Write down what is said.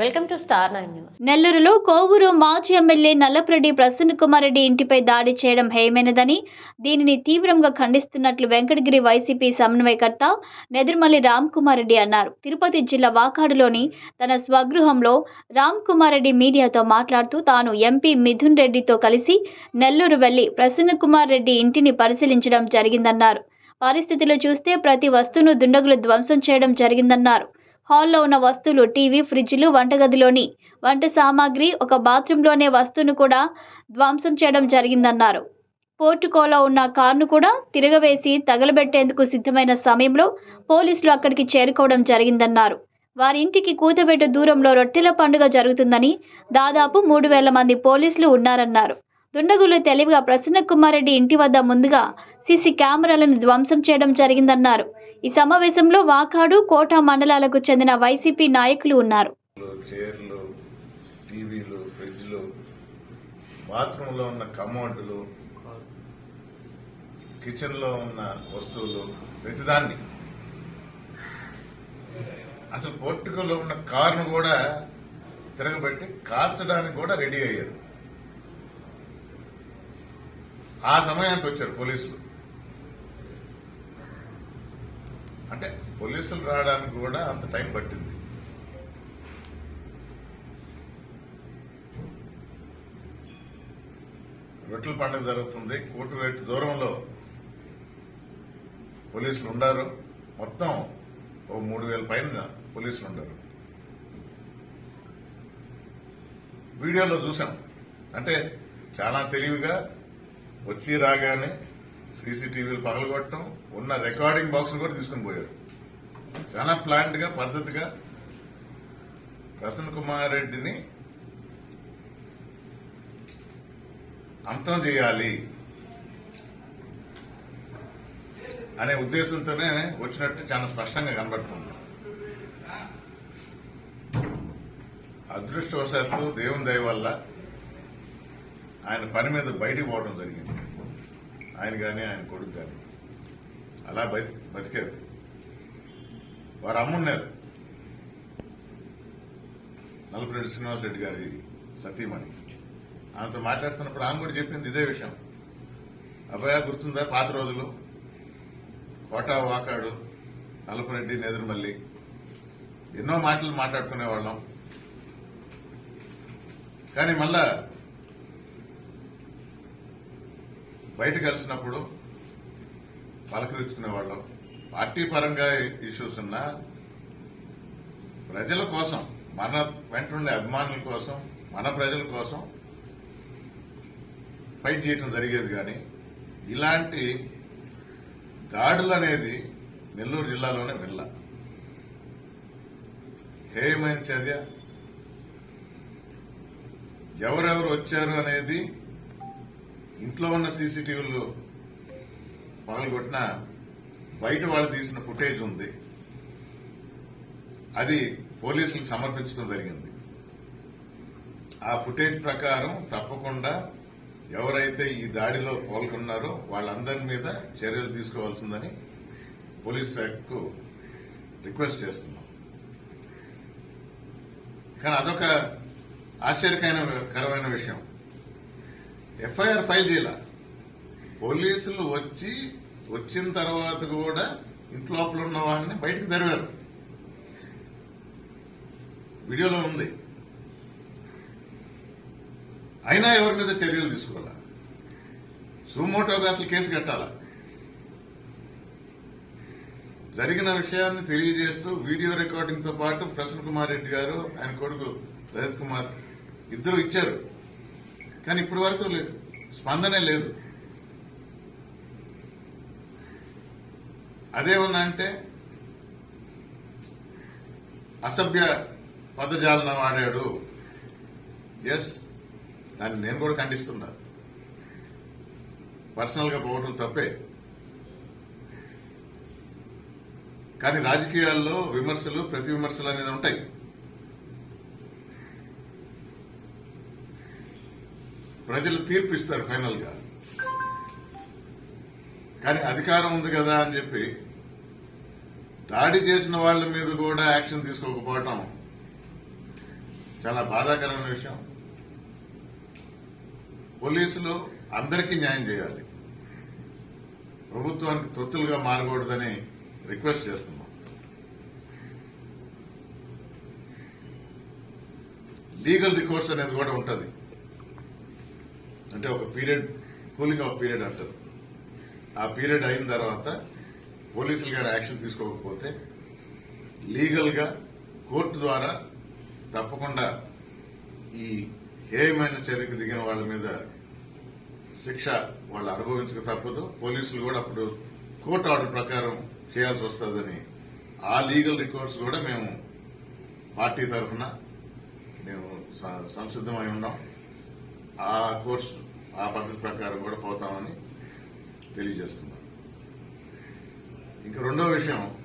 Welcome to star news. నెల్లూరులో కోవూరు మాజీ MLA Nallapareddy Prasanna Kumar Reddy ఇంటిపై దాడి చేయడం హేయమైనదని దీనిని తీవ్రంగా ఖండిస్తున్నట్లు వెంకటగిరి వైసీపీ సమన్వయకర్త నెదురుమల్లి రామ్ కుమార్ రెడ్డి అన్నారు. తిరుపతి జిల్లా వాకాడులోని తన స్వగృహంలో రామ్ కుమార్ రెడ్డి మీడియాతో మాట్లాడుతూ తాను ఎంపీ మిథున్ రెడ్డితో కలిసి నెల్లూరు వెళ్ళి ప్రసన్న కుమార్ రెడ్డి ఇంటిని పరిశీలించడం జరిగిందన్నారు. పరిస్థితులు చూస్తే ప్రతి వస్తువును దుండగులు ధ్వంసం చేయడం జరిగిందన్నారు. హాల్లో ఉన్న వస్తువులు టీవీ ఫ్రిడ్జ్లు వంటగదిలోని వంట సామాగ్రి ఒక బాత్రూంలోనే వస్తువును కూడా ధ్వంసం చేయడం జరిగిందన్నారు. పోర్టుకోలో ఉన్న కారును కూడా తిరగవేసి తగలబెట్టేందుకు సిద్ధమైన సమయంలో పోలీసులు అక్కడికి చేరుకోవడం జరిగిందన్నారు. వారి ఇంటికి కూతబెట్టు దూరంలో రొట్టెల పండుగ జరుగుతుందని దాదాపు మూడు వేల మంది పోలీసులు ఉన్నారన్నారు. దుండగులు తెలివిగా ప్రసన్న కుమార్ రెడ్డి ఇంటి వద్ద ముందుగా సీసీ కెమెరాలను ధ్వంసం చేయడం జరిగిందన్నారు. ఈ సమావేశంలో వాకాడు కోట మండలాలకు చెందిన వైసీపీ నాయకులు ఉన్నారు. చైర్లు టీవీలు ఫ్రిడ్జ్లు బాత్రూంలో ఉన్న కమోడ్లు కిచెన్లో ఉన్న వస్తువులు ప్రతిదాన్ని. అసలు పోర్టుకల్లో ఉన్న కారును కూడా తిరగబెట్టి కాల్చడానికి కూడా రెడీ అయ్యారు. ఆ సమయానికి వచ్చారు పోలీసులు. అంటే పోలీసులు రావడానికి కూడా అంత టైం పట్టింది. రొట్టెల పండుగ జరుగుతుంది. కోటివేటు దూరంలో పోలీసులు ఉండారు. మొత్తం ఓ మూడు వేల పైన పోలీసులు ఉండారు. వీడియోలో చూసాం. అంటే చాలా తెలివిగా వచ్చి రాగానే సీసీటీవీలు పగలగొట్టడం ఉన్న రికార్డింగ్ బాక్స్ కూడా తీసుకుని పోయారు. చాలా ప్లాంట్గా పద్ధతిగా ప్రసన్న కుమార్ రెడ్డిని అంతం చేయాలి అనే ఉద్దేశంతోనే వచ్చినట్టు చాలా స్పష్టంగా కనబడుతుంది. అదృష్టవశాత్తు దేవుని దయ వల్ల ఆయన పని మీద బయటికి పోవడం జరిగింది. ఆయన కానీ ఆయన కొడుకు కానీ అలా బతి బతికారు. వారు అమ్మున్నారు. నలుపురెడ్డి శ్రీనివాసరెడ్డి గారి సతీమణి. ఆమెతో మాట్లాడుతున్నప్పుడు ఆమె కూడా చెప్పింది ఇదే విషయం. అబ్బాయ గుర్తుందా పాత రోజులు? కోటా వాకాడు నలుపురెడ్డి నెదురుమల్లి. ఎన్నో మాటలు మాట్లాడుకునేవాళ్ళం. కానీ మళ్ళా బయట కలిసినప్పుడు పలకరించుకునేవాళ్ళం పార్టీ పరంగా ఇష్యూస్ ఉన్నా ప్రజల కోసం మన వెంట ఉండే అభిమానుల కోసం మన ప్రజల కోసం ఫైట్ చేయడం జరిగేది కానీ ఇలాంటి దాడులు అనేది నెల్లూరు జిల్లాలోనే వెళ్ళ హేయమైన చర్య. ఎవరెవరు వచ్చారు అనేది ఇంట్లో ఉన్న సీసీటీవీలు పగలగొట్టిన బయట వాళ్ళు తీసిన ఫుటేజ్ ఉంది. అది పోలీసులకు సమర్పించడం జరిగింది. ఆ ఫుటేజ్ ప్రకారం తప్పకుండా ఎవరైతే ఈ దాడిలో పాల్గొన్నారో వాళ్ళందరి మీద చర్యలు తీసుకోవాల్సిందని పోలీస్ శాఖకు రిక్వెస్ట్ చేస్తున్నాం. కానీ అదొక ఆశ్చర్యకరమైన విషయం. ఎఫ్ఐఆర్ ఫైల్ చేయాల. పోలీసులు వచ్చి వచ్చిన తర్వాత కూడా ఇంట్లోపల ఉన్న వాళ్ళని బయటకు తెరవారు. వీడియోలో ఉంది. అయినా ఎవరి మీద చర్యలు తీసుకోవాలా? సుమోటోగా అసలు కేసు కట్టాలా. జరిగిన విషయాన్ని తెలియజేస్తూ వీడియో రికార్డింగ్తో పాటు ప్రసన్న కుమార్ రెడ్డి గారు ఆయన కొడుకు రజత్ కుమార్ ఇద్దరు ఇచ్చారు. కానీ ఇప్పటి వరకు స్పందనే లేదు. అదేమన్నా అంటే అసభ్య పదజాలన వాడాడు ఎస్ దాన్ని నేను కూడా ఖండిస్తున్నా. పర్సనల్గా పోవటం పోవడం తప్పే. కానీ రాజకీయాల్లో విమర్శలు ప్రతి విమర్శలు అనేది ఉంటాయి. ప్రజలు తీర్పు ఇస్తారు ఫైనల్గా కానీ అధికారం ఉంది కదా అని చెప్పి దాడి చేసిన వాళ్ళ మీద కూడా యాక్షన్ తీసుకోకపోవటం చాలా బాధాకరమైన విషయం. పోలీసులు అందరికీ న్యాయం చేయాలి. ప్రభుత్వానికి తొత్తులుగా మారకూడదని రిక్వెస్ట్ చేస్తున్నాం. లీగల్ రికోర్స్ అనేది కూడా ఉంటుంది. అంటే ఒక పీరియడ్ కూలింగ్ ఆఫ్ పీరియడ్ అంటారు. ఆ పీరియడ్ అయిన తర్వాత పోలీసులు గారు యాక్షన్ తీసుకోకపోతే లీగల్గా కోర్టు ద్వారా తప్పకుండా ఈ హేయమైన చర్యకు దిగిన వాళ్ళ మీద శిక్ష వాళ్ళు అనుభవించక తప్పదు. పోలీసులు కూడా అప్పుడు కోర్టు ఆర్డర్ ప్రకారం చేయాల్సి వస్తుందని ఆ లీగల్ రికార్డ్స్ కూడా మేము పార్టీ తరఫున మేము స- సంసిద్ధమై ఉన్నాం. ఆ కోర్సు ఆ పద్ధతి ప్రకారం కూడా పోతామని తెలియజేస్తున్నాను. ఇంకా రెండో విషయం